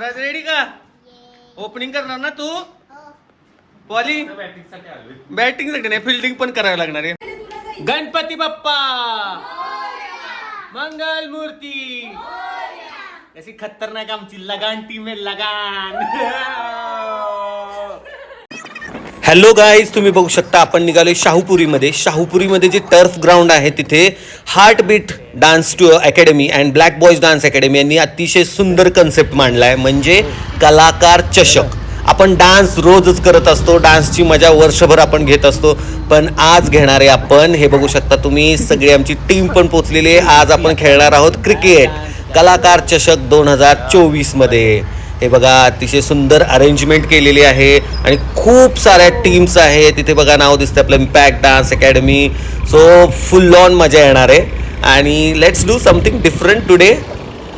Swaraj ready का? Opening करणार ना तू? पॉली बॅटिंगसाठी नाही फिल्डिंग पण करावी लागणार आहे. गणपती बाप्पा! मंगल मूर्ती! कशी खतरनाक आमची लगान टीम आहे लगान. हॅलो गाईज तुम्ही बघू शकता आपण निघालोय शाहूपुरीमध्ये. शाहूपुरीमध्ये जे टर्फ ग्राउंड आहे तिथे heartbeat dance two academy and black boys dance academy यांनी अतिशय सुंदर कन्सेप्ट मांडला आहे म्हणजे कलाकार चषक. आपण डान्स रोजच करत असतो डान्सची मजा वर्षभर आपण घेत असतो पण आज घेणारे आपण हे बघू शकता तुम्ही सगळी आमची टीम पण पोचलेली आहे. आज आपण खेळणार आहोत क्रिकेट कलाकार चषक दोन हजार चोवीसमध्ये. हे बघा अतिशय सुंदर अरेंजमेंट केलेली आहे आणि खूप साऱ्या टीम्स आहे तिथे बघा नाव दिसतं आपलं impact dance academy so full on मजा येणार आहे. आणि let's do something different today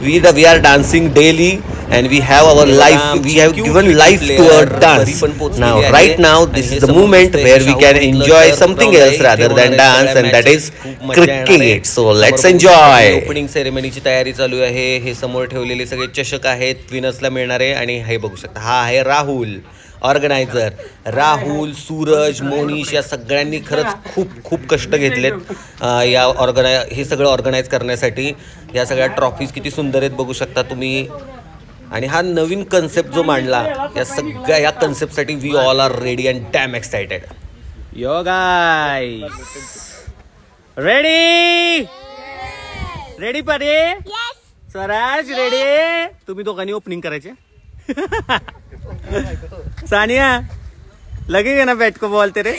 we the we are dancing daily and we have our life we have given life to our dance now right now this is the moment where we can enjoy something else rather than dance and that is cricket so let's enjoy opening सेरेमनीची तयारी चालू आहे. हे समोर ठेवलेले सगळे चषक आहेत. विनर्सला मिळणारे आणि हे बघू शकता हा आहे राहुल ऑर्गनायझर राहुल सूरज मोनिश या सगळ्यांनी खरंच खूप खूप कष्ट घेतलेत. या ऑर्गनाय हे सगळं ऑर्गनाईज करण्यासाठी. या सगळ्या ट्रॉफीज किती सुंदर आहेत बघू शकता तुम्ही. आणि हा नवीन कन्सेप्ट जो मांडला या सगळ्या या कन्सेप्टसाठी we all are ready and damn excited yo guy ready ready परे स्वराज रेडी तुम्ही दोघांनी ओपनिंग करायचे. सानिया लगेगा ना बैट को बॉल तेरे.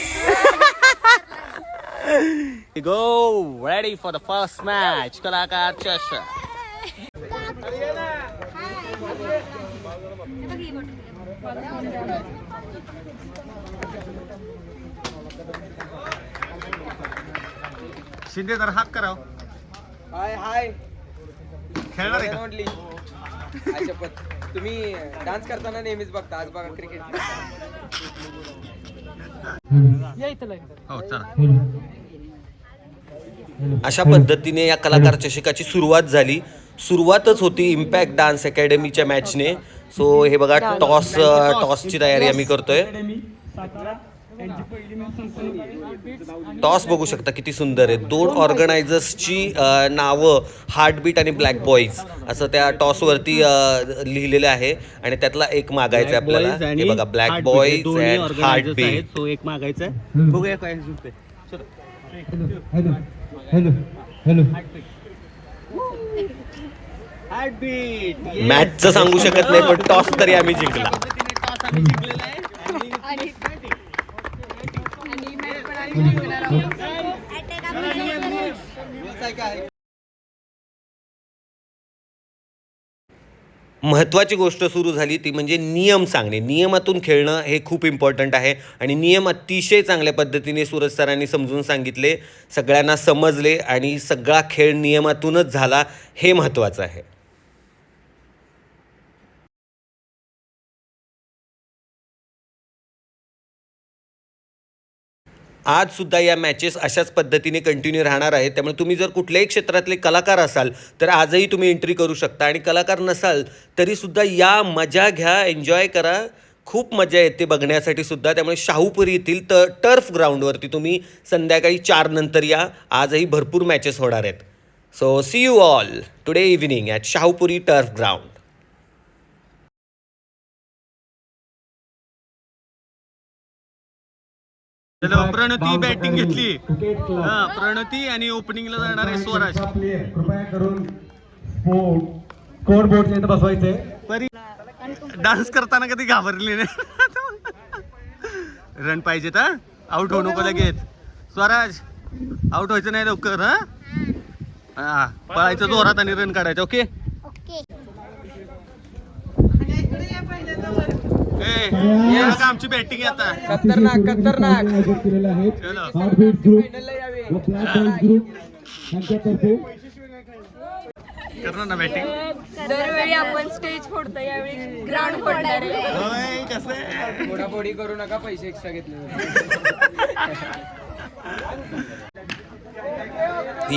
Go ready for the first match कलाकार चषक शिंदे तर हाक कराव. हाय हाय. खेळणार आहे का? म्हटली शपथ तुम्ही डान्स करताना नेहमीच बघता आज बघा क्रिकेट हो चला. अशा पद्धतीने या कलाकार चषकाची सुरुवात झाली. सुरुवातच होती इम्पॅक्ट डान्स अकॅडमीच्या मॅचने सो हे बघा टॉस टॉसची तयारी आम्ही करतोय. टॉस बघू शकता किती सुंदर आहे. दोन ऑर्गनायझर्सची नावं हार्टबीट आणि ब्लॅक बॉईज असं त्या टॉसवरती लिहिलेलं आहे. आणि त्यातला एक मागायचा आहे आपल्याला. हे बघा ब्लॅक बॉईज अँड हार्टबीट तो एक मागायचा आहे बघूया काय. हॅलो. हॅलो. हॅलो. मॅचचं सांगू शकत नाही पण टॉस तरी आम्ही जिंकला. महत्त्वाची गोष्ट सुरू झाली ती म्हणजे नियम सांगणे. नियमातून खेळणं हे खूप इम्पॉर्टंट आहे आणि नियम अतिशय चांगल्या पद्धतीने सूरज सरांनी समजून सांगितले सगळ्यांना समजले आणि सगळा खेळ नियमातूनच झाला हे महत्त्वाचं आहे. आजसुद्धा या मॅचेस अशाच पद्धतीने कंटिन्यू राहणार आहेत. त्यामुळे तुम्ही जर कुठल्याही क्षेत्रातले कलाकार असाल तर आजही तुम्ही एंट्री करू शकता. आणि कलाकार नसाल तरीसुद्धा या मजा घ्या एन्जॉय करा. खूप मजा येते बघण्यासाठी सुद्धा. त्यामुळे शाहूपुरी येथील त टर्फ ग्राउंडवरती तुम्ही संध्याकाळी चार नंतर या. आजही भरपूर मॅचेस होणार आहेत. So see you all today evening at Shahupuri turf ground Pranati batting घेतली. हा, प्रणती आणि ओपनिंगला जाणार आहे स्वराज. कृपया करून स्कोर इथं बसवायचे. परी डान्स करताना कधी घाबरली नाही. रन पाहिजे तर आउट होऊ नको लगेच. स्वराज आउट व्हायचं नाही लवकर हा? हा पळायचं जोरात आणि रन काढायचं ओके आमची बॅटिंग आता. खतरनाक खतरनाक. हार्टबीट ग्रुप ग्रुप यांच्यातर्फे करणार ना बॅटिंग दरवेळी आपण स्टेज फोडतो यावेळी ग्राउंड फोडणार आहे. होय कसं? फोडाफोडी करू नका पैसे एक्स्ट्रा घेतले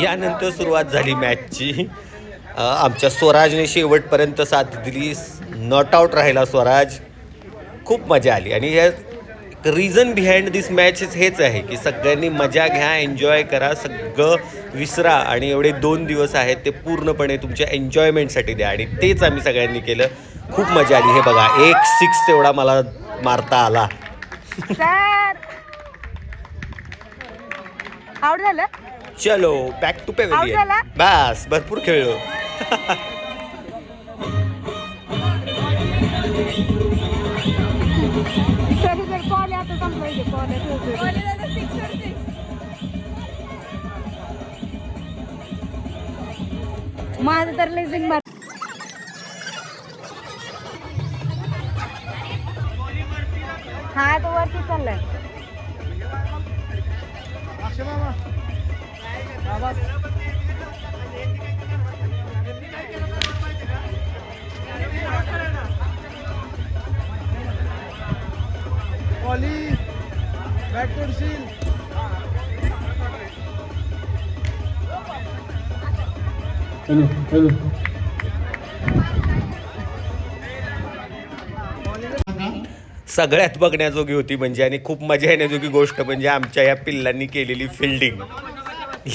यानंतर सुरुवात झाली मॅचची आमच्या स्वराजने शेवटपर्यंत साथ दिली. नॉट आऊट राहिला स्वराज. खूप मजा आली. आणि ह्या रिझन बिहाइंड दिस मॅच हेच आहे की सगळ्यांनी मजा घ्या एन्जॉय करा सगळं विसरा आणि एवढे दोन दिवस आहेत ते पूर्णपणे तुमच्या एन्जॉयमेंटसाठी द्या. आणि तेच आम्ही सगळ्यांनी केलं. खूप मजा आली. हे बघा एक सिक्स तेवढा मला मारता आला. झालं? चलो बॅक टू पेव्हिलियन? बस भरपूर खेळलो. सर सर कॉल आता संपवायचे कॉल माझं तर लेझिंग मार हा तो वरती चाललाय. हॅलो हॅलो सगळ्यात बघण्याजोगी होती म्हणजे आणि खूप मजा येण्याजोगी गोष्ट म्हणजे आमच्या या पिल्लांनी केलेली फिल्डिंग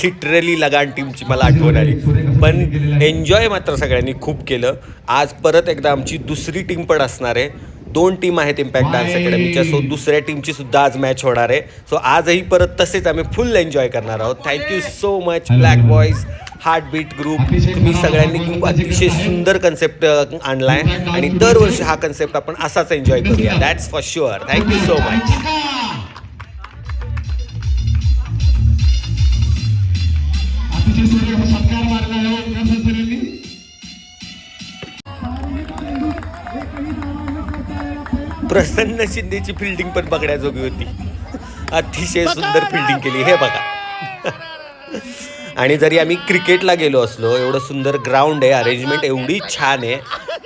लिटरली लगान टीमची मला आठवण आली. पण एन्जॉय मात्र सगळ्यांनी खूप केलं. आज परत एकदा आमची दुसरी टीम पण असणार आहे. दोन टीम आहेत इम्पॅक्ट डान्स अकॅडमीच्या सो दुसऱ्या टीमची सुद्धा आज मॅच होणार आहे. सो आजही परत तसेच आम्ही फुल एन्जॉय करणार आहोत. Thank you so much black boys heartbeat group तुम्ही सगळ्यांनी खूप अतिशय सुंदर कन्सेप्ट आणलाय. आणि दरवर्षी हा कन्सेप्ट आपण असाच एन्जॉय करूया. That's for sure thank you so much Prasanna शिंदेची fielding पण बघण्याजोगी होती. अतिशय सुंदर फिल्डिंग केली. हे बघा. आणि जरी आम्ही क्रिकेटला गेलो असलो एवढं सुंदर ग्राउंड आहे अरेंजमेंट एवढी छान आहे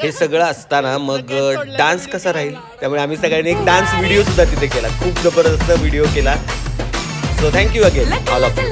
हे सगळं असताना मग डान्स कसा राहील? त्यामुळे आम्ही सगळ्यांनी एक डान्स व्हिडिओ सुद्धा तिथे केला. खूप जबरदस्त व्हिडिओ केला. So thank you again all of you